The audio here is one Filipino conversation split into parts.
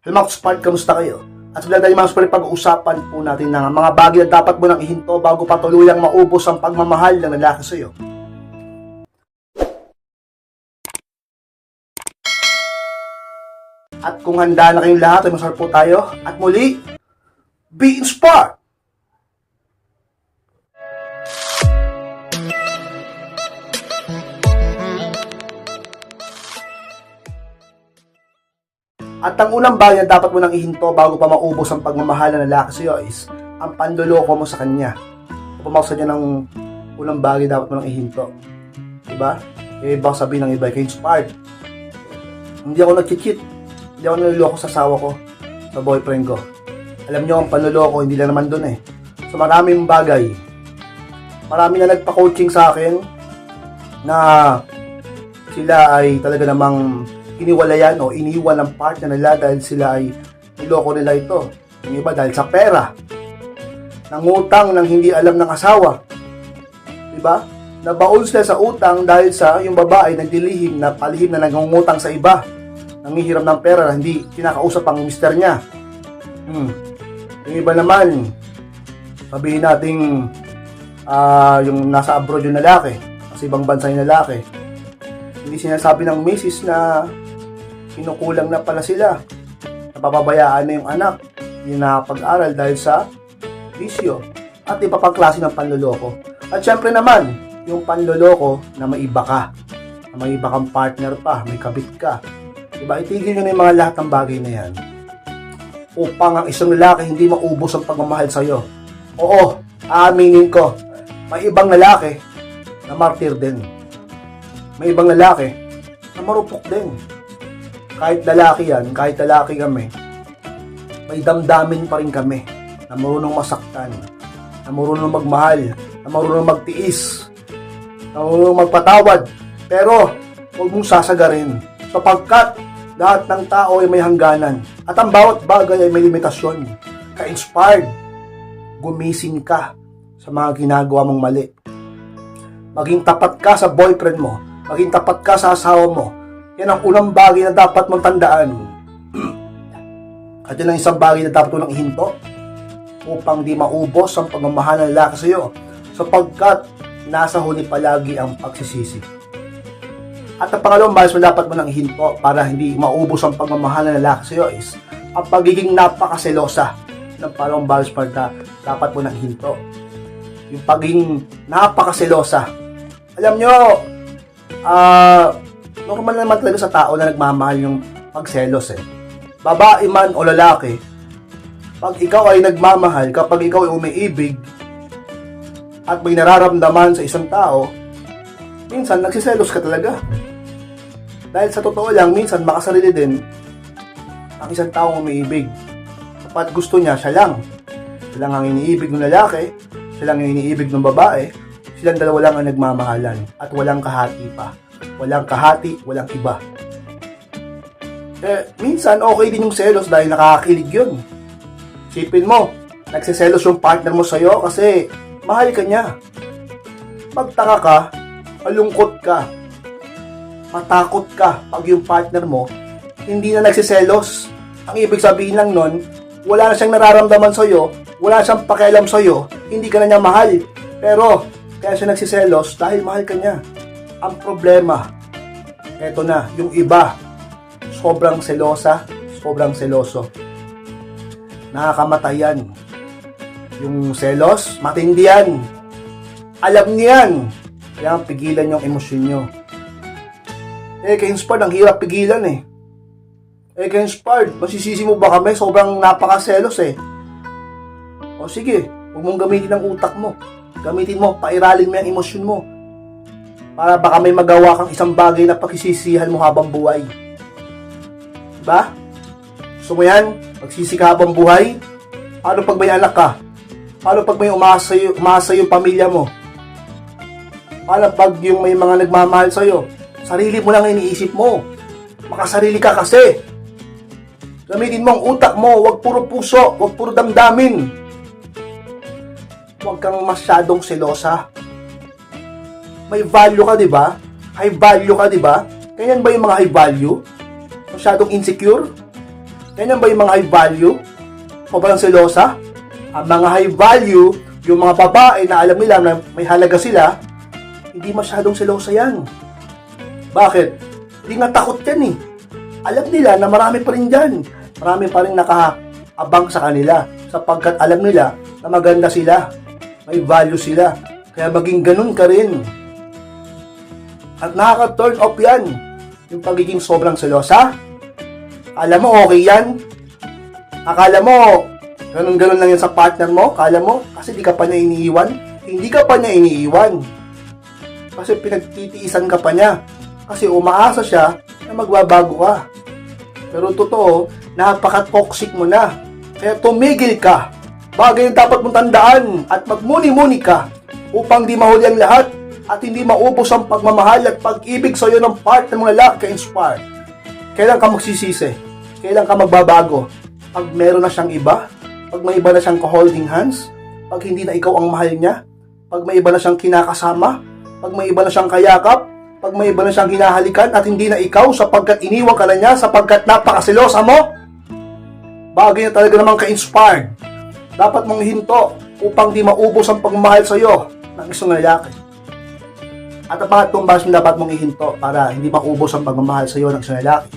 Hello mga Spark, kamusta kayo? At sa tayo mga Spark, pag-uusapan po natin ng mga bagay na dapat mo nang ihinto bago pa tuluyang maubos ang pagmamahal ng lalaki sa iyo. At kung handa na kayong lahat, ay masarap po tayo. At muli, be inspired! At ang unang bagay na dapat mo nang ihinto bago pa maubos ang pagmamahal ng lalaki sa iyo is ang panloloko mo sa kanya. Pumaksa niya ng unang bagay dapat mo nang ihinto. Diba? Eh, baka sabihin ng iba, kayo inspired. Hindi ako nag-cheat. Hindi ako naluloko sa asawa ko, sa boyfriend ko. Alam niyo, ang panloloko, hindi lang naman doon eh. So maraming bagay. Marami na nagpa-coaching sa akin na sila ay talaga namang iniwalayan o iniwan ng partner nila dahil sila ay niloko nila ito. Yung iba dahil sa pera. Nangutang ng hindi alam ng asawa. Diba? Nabaon sila sa utang dahil sa yung babae nagdilihim na palihim na nangungutang sa iba. Nangihiram ng pera na hindi kinakausap ang mister niya. Hmm. Yung iba naman, sabihin nating ah, yung nasa abroad yung lalaki, sa ibang bansa yung lalaki, hindi sinasabi ng misis na kinukulang na pala sila. Napapabayaan na yung anak. Hindi nakapag-aral dahil sa bisyo at iba pang klase ng panloloko. At syempre naman, yung panloloko na may iba ka. Na may iba kang partner pa, may kabit ka. Diba? Itigil nyo na yung mga lahat ng bagay na yan. Upang ang isang lalaki hindi maubos ang pagmamahal sa'yo. Oo, aaminin ko, may ibang lalaki na martir din. May ibang lalaki na marupok din. Kahit lalaki yan, kahit lalaki kami, may damdamin pa rin kami na marunong masaktan, na marunong magmahal, na marunong magtiis, na marunong magpatawad. Pero, huwag mong sasagarin sapagkat lahat ng tao ay may hangganan at ang bawat bagay ay may limitasyon. Ka-inspired, gumising ka sa mga ginagawa mong mali. Maging tapat ka sa boyfriend mo, maging tapat ka sa asawa mo. Yan ang unang bagay na dapat mong. At yun ang isang bagay na dapat mo nang ihinto upang di maubos ang pagmamahal ng lalaki sa iyo sapagkat nasa huli palagi ang pagsisisi. At ang pangalawang bagay na dapat mo nang ihinto para hindi maubos ang pagmamahal ng lalaki sa iyo is ang pagiging napakaselosa ng pangalawang bagay na dapat mo nang ihinto. Yung pagiging napakaselosa. Alam nyo, ah, normal naman talaga sa tao na nagmamahal yung pagselos eh. Babae man o lalaki, pag ikaw ay nagmamahal, kapag ikaw ay umiibig, at may nararamdaman sa isang tao, minsan nagsiselos ka talaga. Dahil sa totoo lang, minsan makasarili din ang isang taong umiibig. Kapag gusto niya, siya lang. Siya lang ang iniibig ng lalaki, siya lang ang iniibig ng babae, silang dalawa lang ang nagmamahalan at walang kahati pa. Walang kahati, walang iba. Eh, minsan okay din yung selos dahil nakakakilig yun. Sipin mo, nagsiselos yung partner mo sa'yo kasi mahal ka niya. Pagtaka ka, malungkot ka, matakot ka pag yung partner mo hindi na nagsiselos. Ang ibig sabihin lang nun, wala na siyang nararamdaman sa'yo, wala siyang pakialam sa'yo, hindi ka na niya mahal. Pero, kaya siya nagsiselos dahil mahal ka niya. Ang problema, eto na, yung iba, sobrang selosa, sobrang seloso. Nakakamatayan. Yung selos, matindi yan. Alam niyan. Kaya pigilan yung emosyon nyo. Eh, kay Inspired, ang hirap pigilan eh. Eh, kay Inspired, masisisi mo ba kami? Sobrang napakaselos eh. O sige, huwag mong gamitin ang utak mo. Gamitin mo, pairalin mo yung emosyon mo. Para baka may magawa kang isang bagay na pagsisisihan mo habang buhay. Diba? Gusto mo yan? Magsisi ka habang buhay? Paano pag may anak ka? Paano pag may umasa, umasa yung pamilya mo? Paano pag yung may mga nagmamahal sa'yo? Sarili mo lang ang iniisip mo. Makasarili ka kasi. Gamitin mo ang utak mo, wag puro puso, wag puro damdamin. Huwag kang masyadong selosa. May value ka, di ba? High value ka, di ba? Ganyan ba yung mga high value? Masyadong insecure? Ganyan ba yung mga high value? Sobrang selosa? Ang mga high value, yung mga babae na alam nila na may halaga sila, hindi masyadong selosa yan. Bakit? Hindi nga takot yan eh. Alam nila na marami pa rin dyan. Marami pa rin nakaabang sa kanila sapagkat alam nila na maganda sila. May value sila. Kaya maging ganun ka rin. At nakaka-turn off yan. Yung pagiging sobrang selosa. Alam mo okay yan. Akala mo ganun-ganun lang yan sa partner mo. Akala mo kasi di ka pa niya iniiwan. Hindi ka pa niya iniiwan. Kasi pinagtitiisan ka pa niya. Kasi umaasa siya na magbabago ka. Pero totoo, napaka-toxic mo na. Kaya tumigil ka. Bagay yung dapat mong tandaan at magmuni-muni ka upang di mahuli ang lahat at hindi maubos ang pagmamahal at pag-ibig sa iyo ng part ng mga lalaki ka-inspire. Kailan ka magsisisi? Kailan ka magbabago? Pag meron na siyang iba? Pag may iba na siyang holding hands? Pag hindi na ikaw ang mahal niya? Pag may iba na siyang kinakasama? Pag may iba na siyang kayakap? Pag may iba na siyang hinahalikan at hindi na ikaw sapagkat iniwan ka na niya sapagkat napakasilosa mo? Bagay na talaga namang ka-inspired. Dapat mong hinto upang di maubos ang pagmamahal sa iyo ng isang lalaki. At ang pangatlong basong dapat mong ihinto para hindi maubos ang pagmamahal sa iyo ng isang lalaki.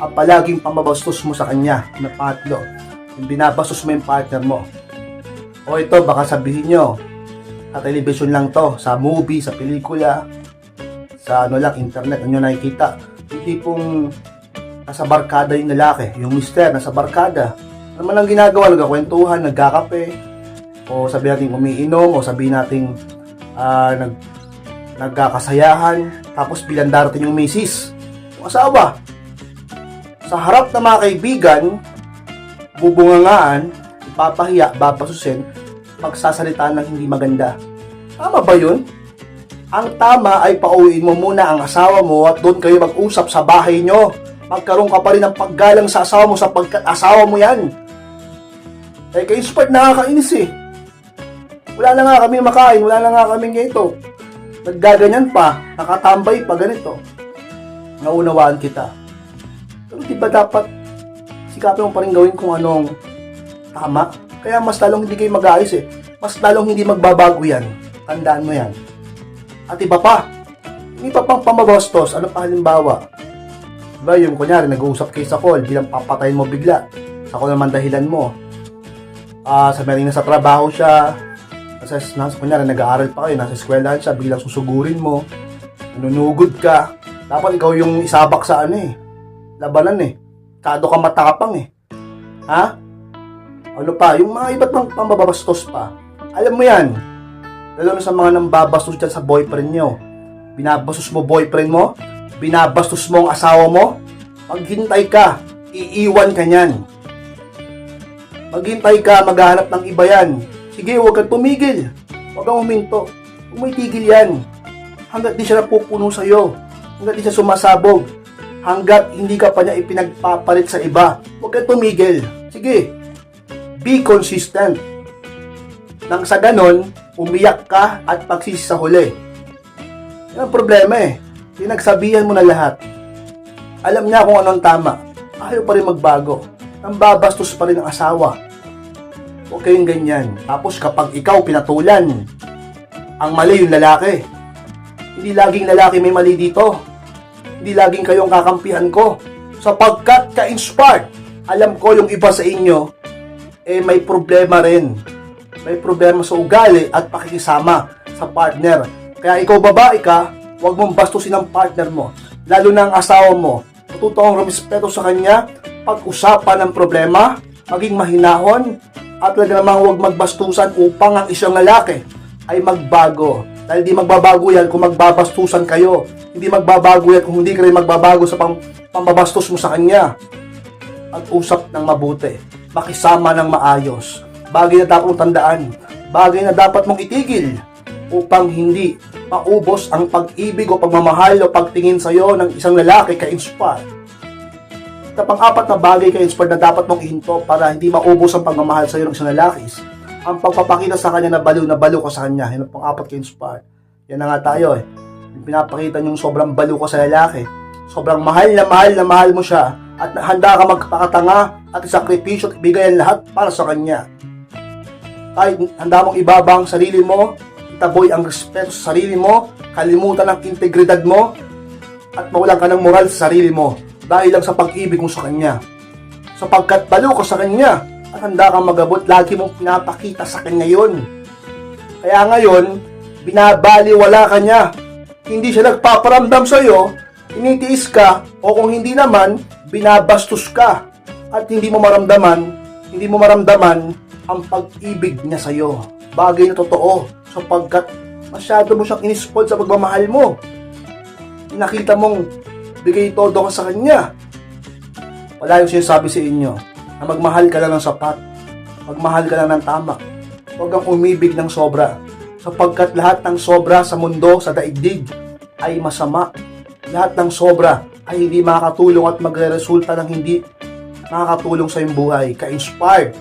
Ang palaging pambabastos mo sa kanya na pangatlo. Yung binabastos mo yung partner mo. O ito, baka sabihin nyo, sa television lang to, sa movie, sa pelikula, sa ano lang, internet, ano nakikita. Yung tipong nasa barkada yung lalaki, yung mister, nasa barkada. Ano man ang ginagawa, nagkakwentuhan, nagkakape, o sabihin natin umiinom, o sabihin natin ah, nag, nagkakasayahan, tapos bilang darating yung misis, yung asawa. Sa harap ng mga kaibigan, bubungangaan, ipapahiya, babasusin, pagsasalitaan ng hindi maganda. Tama ba yun? Ang tama ay pauwiin mo muna ang asawa mo at doon kayo mag-usap sa bahay nyo. Magkaroon ka pa rin ng paggalang sa asawa mo sapagkat asawa mo yan. Eh, kayo sport nakakainis eh. Wala na nga kami makain, wala na nga kami ganito. Naggaganyan pa, nakatambay pa ganito. Naunawaan kita. Pero di ba dapat sikapin mo pa rin gawin kung anong tama? Kaya mas lalong hindi kayo mag-aayos eh. Mas lalong hindi magbabago yan. Tandaan mo yan. At iba pa, hindi pa pang pamabastos. Ano pa halimbawa? Diba yung kunyari, nag-uusap kayo sa call, bilang papatayin mo bigla. Sa call naman dahilan mo. Ah, sa na sa trabaho siya, nasa, nasa kunyari, nag-aaral pa kayo, nasa eskwelahan siya, biglang susugurin mo, nanunugod ka. Dapat ikaw yung isabak sa ano eh, labanan eh. Kado ka matapang eh. Ha? Ano pa, yung mga iba't pang pambabastos pa. Alam mo yan, lalo na sa mga nambabastos dyan sa boyfriend nyo. Binabastos mo boyfriend mo, binabastos mo ang asawa mo, maghintay ka, iiwan ka niyan. Maghintay ka, maghanap ng iba yan. Sige, huwag kang tumigil. Huwag kang huminto. Huwag may tigil yan. Hanggat di siya napupuno sa'yo. Hanggat di siya sumasabog. Hanggat hindi ka pa niya ipinagpapalit sa iba. Huwag kang tumigil. Sige, be consistent. Nang sa ganon, umiyak ka at pagsisi sa huli. Yan ang problema eh. Pinagsabihan mo na lahat. Alam niya kung anong tama. Ayaw pa rin magbago. Ang babastos pa rin ang asawa. Huwag kayong ganyan. Tapos kapag ikaw pinatulan, ang mali yung lalaki. Hindi laging lalaki may mali dito. Hindi laging kayong kakampihan ko. Sapagkat ka-inspired, alam ko yung iba sa inyo, eh may problema rin. May problema sa ugali at pakikisama sa partner. Kaya ikaw babae ka, huwag mong bastusin ang partner mo. Lalo na ang asawa mo. Matuto kang rumispeto sa kanya, pag-usapan ng problema, maging mahinahon, at talaga namang huwag magbastusan upang ang isang lalaki ay magbago. Dahil di magbabago yan kung magbabastusan kayo. Hindi magbabago yan kung hindi ka rin magbabago sa pang, pambabastos mo sa kanya. Pag-usap ng mabuti. Makisama ng maayos. Bagay na dapat mong tandaan. Bagay na dapat mong itigil upang hindi maubos ang pag-ibig o pagmamahal o pagtingin sa iyo ng isang lalaki ka-inspire. Ang pang-apat na bagay ka-inspire na dapat mong ihinto para hindi maubos ang pagmamahal sa iyo ng isang lalaki is ang pagpapakita sa kanya na baliw na baliw ka sa kanya. Yan ang pang-apat ka-inspire. Yan na nga tayo eh. Yung pinapakita niyong sobrang baliw ka sa lalaki. Sobrang mahal na mahal na mahal mo siya at handa ka magpakatanga at isakripisyo at ibigay ang lahat para sa Kanya. Kahit handa mong ibabang sarili mo, itaboy ang respeto sa sarili mo, kalimutan ang integridad mo, at mawalan ka ng moral sa sarili mo dahil lang sa pag-ibig mo sa Kanya. Sapagkat balo ka sa Kanya at handa kang magabot, lagi mong pinapakita sa Kanya yon. Kaya ngayon, binabaliwala ka niya. Hindi siya nagpaparamdam sa iyo, tinitiis ka, o kung hindi naman, binabastos ka. At hindi mo maramdaman, hindi mo maramdaman ang pag-ibig niya sa iyo. Bagay na totoo, sapagkat masyado mo siyang inispoil sa pagmamahal mo. Nakita mong bigay todo ka sa kanya. Wala yung sinasabi sa inyo na magmahal ka lang ng sapat, magmahal ka lang ng tama, huwag kang umibig ng sobra sapagkat lahat ng sobra sa mundo, sa daigdig, ay masama. Lahat ng sobra ay hindi makakatulong at magre-resulta ng hindi makakatulong sa iyong buhay. Ka-inspired.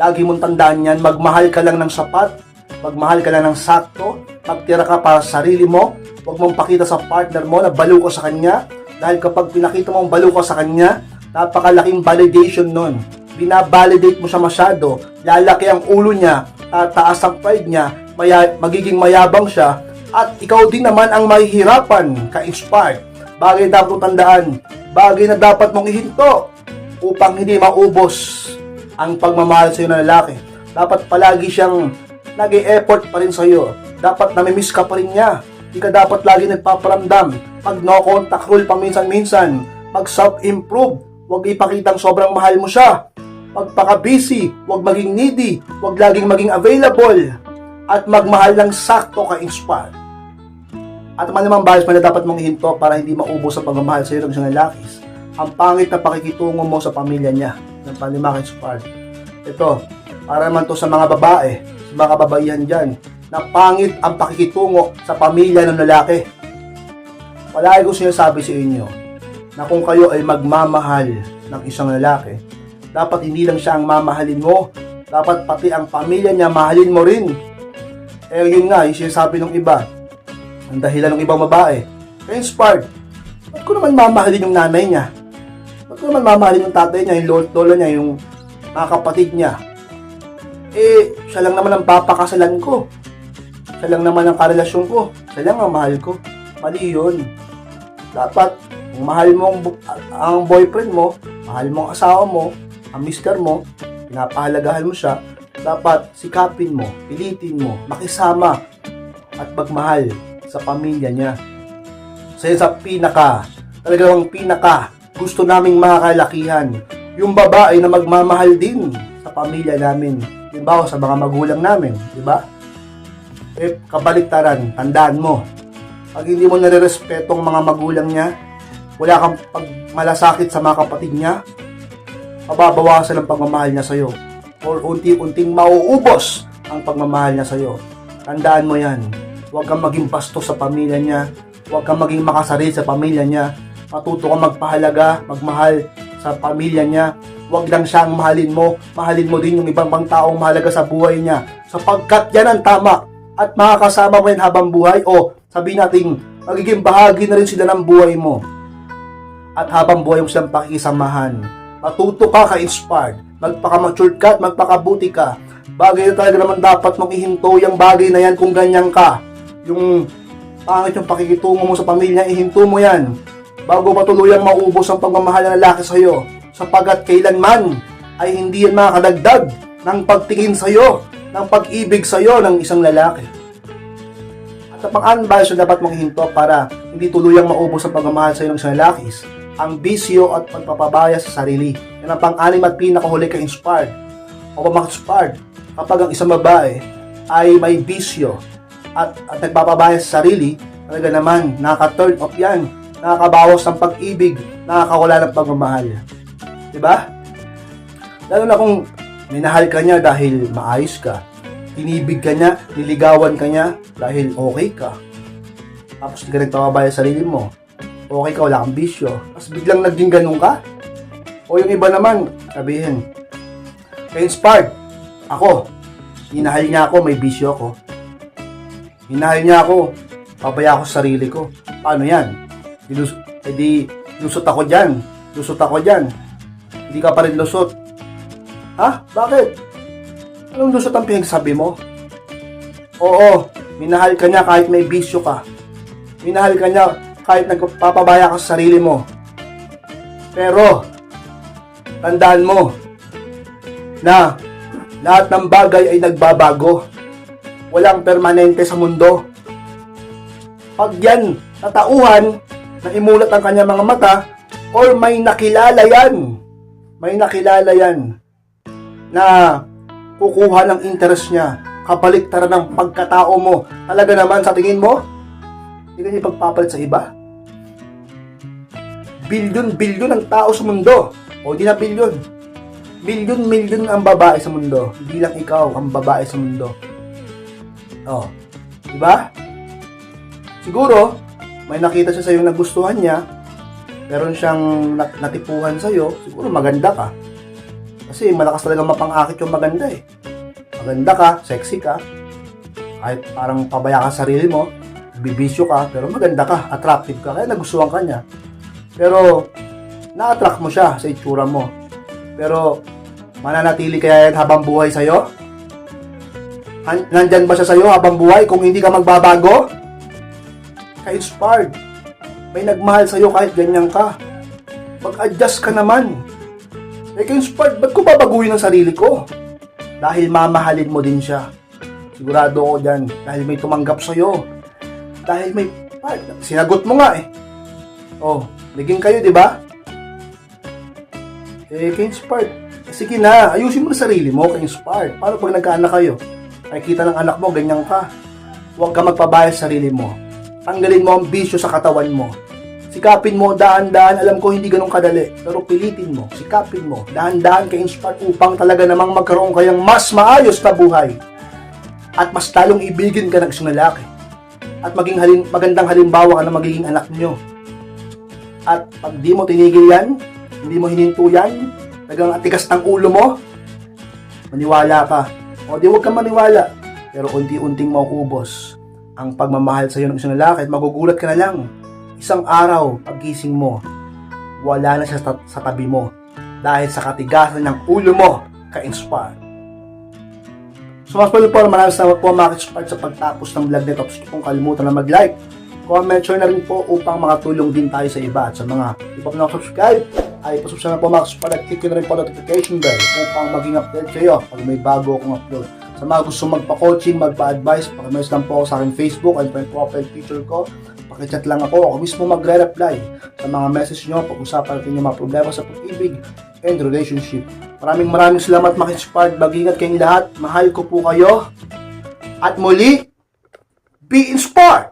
Lagi mong tandaan yan, magmahal ka lang ng sapat, magmahal ka lang ng sakto, magtira ka para sa sarili mo, huwag mong pakita sa partner mo na balo ka sa kanya, dahil kapag pinakita mong balo ka sa kanya, napakalaking validation nun. Binabalidate mo siya masyado, lalaki ang ulo niya, tataas ang pride niya, maya, magiging mayabang siya, at ikaw din naman ang mahihirapan, ka-inspired. Bagay na dapat tandaan, bagay na dapat mong ihinto upang hindi maubos ang pagmamahal sa iyo ng lalaki. Dapat palagi siyang nag-e-effort pa rin sa iyo. Dapat namimiss ka pa rin niya. Hindi ka dapat lagi nagpaparamdam. Pag no-contact rule paminsan-minsan, pag self-improve, huwag ipakitang sobrang mahal mo siya. Pagpaka-busy, huwag maging needy, huwag laging maging available, at magmahal ng sakto ka inspired. At man naman bias man na dapat mong ihinto para hindi maubos ang pagmamahal sa iyo ng isang lalaki. Ang pangit na pakikitungo mo sa pamilya niya ng panlima inspired. Ito, para naman to sa mga babae, sa mga kababaihan dyan, na pangit ang pakikitungo sa pamilya ng lalaki. Palagi ko sinasabi sa inyo na kung kayo ay magmamahal ng isang lalaki, dapat hindi lang siya ang mamahalin mo, dapat pati ang pamilya niya mahalin mo rin. Eh yun nga, yung sinasabi ng iba, ang dahilan ng ibang babae, inspired, ba't ko naman mamahalin yung nanay niya? Ba't ko naman mamahalin yung tatay niya, yung lolo niya, yung mga kapatid niya? Eh, siya lang naman ang papakasalan ko. Siya lang naman ang karelasyon ko. Siya lang ang mahal ko. Mali yun. Dapat, kung mahal mo ang, ang boyfriend mo, mahal mo ang asawa mo, ang mister mo, pinapahalagahan mo siya, dapat sikapin mo, pilitin mo, makisama, at magmahal sa pamilya niya. Sa sa pinaka, talagang pinaka, gusto naming mga kalakihan, yung babae na magmamahal din sa pamilya namin. Diba, sa mga magulang namin, di ba? Eh, kabaliktaran, tandaan mo, pag hindi mo nare-respeto ang mga magulang niya, wala kang pagmalasakit sa mga kapatid niya, mababawasan ang pagmamahal niya sa'yo. Or unti-unting mauubos ang pagmamahal niya sa'yo. Tandaan mo yan. Huwag kang maging bastos sa pamilya niya. Huwag kang maging makasarili sa pamilya niya. Matuto kang magpahalaga, magmahal sa pamilya niya. Huwag lang siya ang mahalin mo. Mahalin mo din yung ibang pang taong mahalaga sa buhay niya. Sapagkat yan ang tama. At makakasama mo yan habang buhay o sabihin natin, magiging bahagi na rin sila ng buhay mo. At habang buhay mo silang pakikisamahan, matuto ka ka-inspired, magpaka-matured ka at magpakabuti ka. Bagay na talaga naman dapat mong ihinto yung bagay na yan kung ganyan ka. Yung pangit yung pakikitungo mo sa pamilya, ihinto mo yan. Bago matuluyang maubos ang pagmamahal ng lalaki sa'yo. Sapagat kailanman ay hindi yan makakadagdag ng pagtingin sa'yo, ng pag-ibig sa'yo ng isang lalaki. At ang pang-unbiased na dapat mong para hindi tuluyang maubos ang pagmamahal sa iyo ng isang lalaki is ang bisyo at pagpapabaya sa sarili. Yan ang pang-anim at pinakahuli ka inspired o pamaka-inspired kapag ang isang babae ay may bisyo at, at nagpapabaya sa sarili, talaga naman, nakaka-turn off yan, nakakabawas ng pag-ibig, nakakawala ng pagmamahal. Diba? Lalo na kung minahal ka niya dahil maayos ka, tinibig ka niya, niligawan ka niya dahil okay ka. Tapos hindi ka nagpapabaya sa sarili mo. Okay ka, wala kang bisyo. Tapos biglang naging ganun ka. O yung iba naman, sabihin, ka-inspired. Ako, hinahal niya ako, may bisyo ako. Hinahal niya ako, pabaya ako sa sarili ko. Paano yan? Dilus edi, lusot ako dyan. lusot ako dyan. Hindi ka pa rin lusot. Ha? Bakit? Anong lusot ang pinagsabi mo? Oo, minahal ka niya kahit may bisyo ka. Minahal ka niya kahit nagpapabaya ka sa sarili mo. Pero, tandaan mo na lahat ng bagay ay nagbabago. Walang permanente sa mundo. Pag yan, natauhan, na imulat ang kanyang mga mata, or may nakilala yan, may nakilala yan, na kukuha ng interest niya, kabaliktaran ng pagkatao mo, talaga naman sa tingin mo, hindi ka ipagpapalit sa iba. Bilyon-bilyon ang tao sa mundo. O di na bilyon. Milyon-milyon ang babae sa mundo. Hindi lang ikaw ang babae sa mundo. Oh. Di ba? Siguro, may nakita siya sa iyo na gustuhan niya, meron siyang nat- natipuhan sa iyo, siguro maganda ka. Kasi malakas talaga mapangakit yung maganda eh. Maganda ka, sexy ka, kahit parang pabaya ka sa sarili mo, bibisyo ka, pero maganda ka, attractive ka, kaya nagustuhan ka niya. Pero, na-attract mo siya sa itsura mo. Pero, mananatili kaya yan habang buhay sa'yo? Nandyan ba siya sa'yo habang buhay kung hindi ka magbabago? Ka-inspired. May nagmahal sa'yo kahit ganyan ka. Mag-adjust ka naman. Eh, ka-inspired, ba't ko babaguhin ang sarili ko? Dahil mamahalin mo din siya. Sigurado ako dyan. Dahil may tumanggap sa'yo. Dahil may... Ah, sinagot mo nga eh. Oh, naging kayo, di ba? Eh, ka-inspired. Eh, sige na, ayusin mo na sarili mo, ka-inspired. Paano pag nagkaanak kayo? Nakikita ng anak mo, ganyan ka. Huwag ka magpabayas sa sarili mo. Tanggalin mo ang bisyo sa katawan mo. Sikapin mo, daan-daan, alam ko hindi ganun kadali. Pero pilitin mo, sikapin mo, daan-daan ka-inspired upang talaga namang magkaroon kayang mas maayos na buhay. At mas talong ibigin ka ng isang lalaki. At maging halim, magandang halimbawa ka na magiging anak nyo. At pag di mo tinigil yan, hindi mo hininto yan, tagang atigas ng ulo mo, maniwala ka. O di huwag kang maniwala. Pero unti-unting mauubos ang pagmamahal sa iyo ng isang lalaki at magugulat ka na lang. Isang araw, pagising mo, wala na siya sa, sa tabi mo dahil sa katigasan ng ulo mo ka-inspire. So mas pala po, maraming salamat po ka-inspire sa pagtapos ng vlog nito. Tapos kung kalimutan na mag-like, comment, share na rin po upang makatulong din tayo sa iba. At sa mga di pa po nakasubscribe, ay pasubscribe na po ka-inspire at click na rin po notification bell upang maging update kayo pag may bago akong upload. Sa mga gusto magpa-coaching, magpa-advise, pakimess lang po ako sa aking Facebook and friend profile picture ko. Pakichat lang ako, ako mismo magre-reply sa mga message nyo, pag-usapan natin yung mga problema sa pag-ibig and relationship. Maraming maraming salamat inspired. Mag-ingat kayong lahat. Mahal ko po kayo. At muli, be inspired!